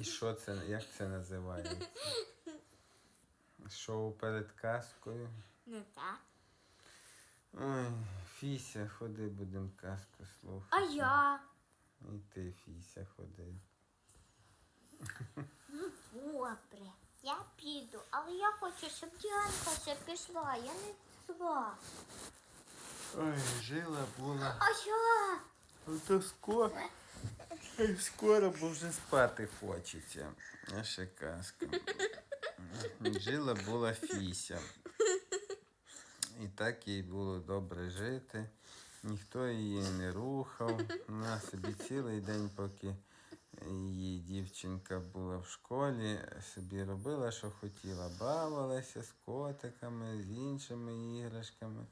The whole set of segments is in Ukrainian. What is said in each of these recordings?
І що це, як це називається? Шоу перед казкою. Ну так. Ой, Фіся, ходи, будемо казку слухати. А я? І ти, Фіся, ходи. Ну добре. Я піду, але я хочу, щоб Діанка ще пішла. Я не пішла. Ой, жила була. А я? Ну то скоро. Бо вже спати хочеться. А ще казка. Жила була Фіся. І так їй було добре жити. Ніхто її не рухав. Вона собі цілий день, поки її дівчинка була в школі, собі робила, що хотіла. Бавилася з котиками, з іншими іграшками.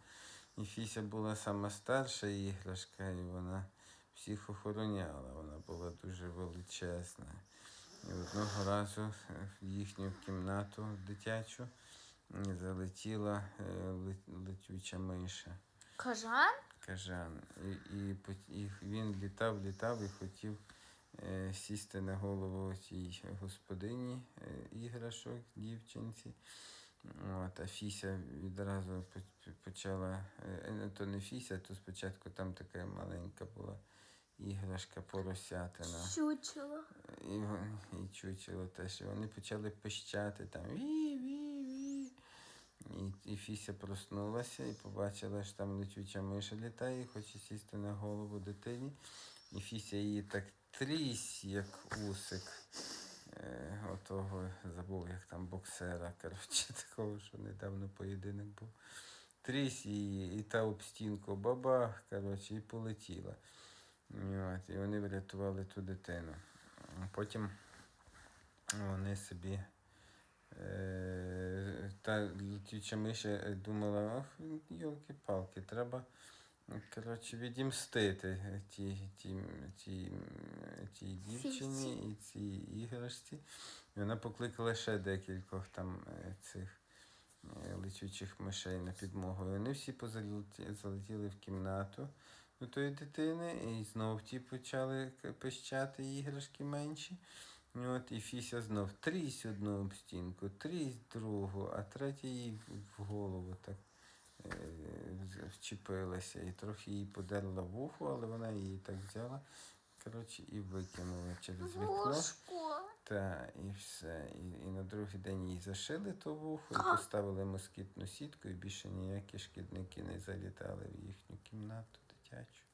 І Фіся була сама старша іграшка, і вона всіх охороняла. Вона була дуже величезна. І одного разу е, в їхню кімнату дитячу залетіла е, летюча миша. Кажан? Кажан. І, і, і він літав, літав і хотів е, сісти на голову цій господині е, іграшок, дівчинці. От, а Фіся відразу почала. е, ну, то не Фіся, то спочатку там така маленька була іграшка поросятина. Чучело. І, і чучело теж. І вони почали пищати там ві, ві, ві. І, і Фіся проснулася і побачила, що там летюча миша літає і хоче сісти на голову дитині. І Фіся її так трісь, як усик. Е, отого забув, як там боксера, коротше, такого, що недавно поєдинок був. Трісь її, і та об стінку бабах, коротше, і полетіла. І От, і вони врятували ту дитину. Потім вони собі. Е, та летюча миша думала, ах, йолки-палки, треба коротше, відімстити ті, ті, ті, ті дівчині і цій іграшці. І вона покликала ще декількох там е, цих е, летючих мишей на підмогу. І вони всі позалеті- залетіли в кімнату до тої дитини, і знов ті почали пищати іграшки менші. І От і Фіся знов трісь одну об стінку, трісь другу, а третя їй в- голову так е, вчепилася і трохи її подерла вухо, але вона її так взяла коротше, і викинула через вікно. Та, і все. І, і на другий день їй зашили то вухо і поставили москітну сітку, і більше ніякі шкідники не залітали в їхню кімнату catch.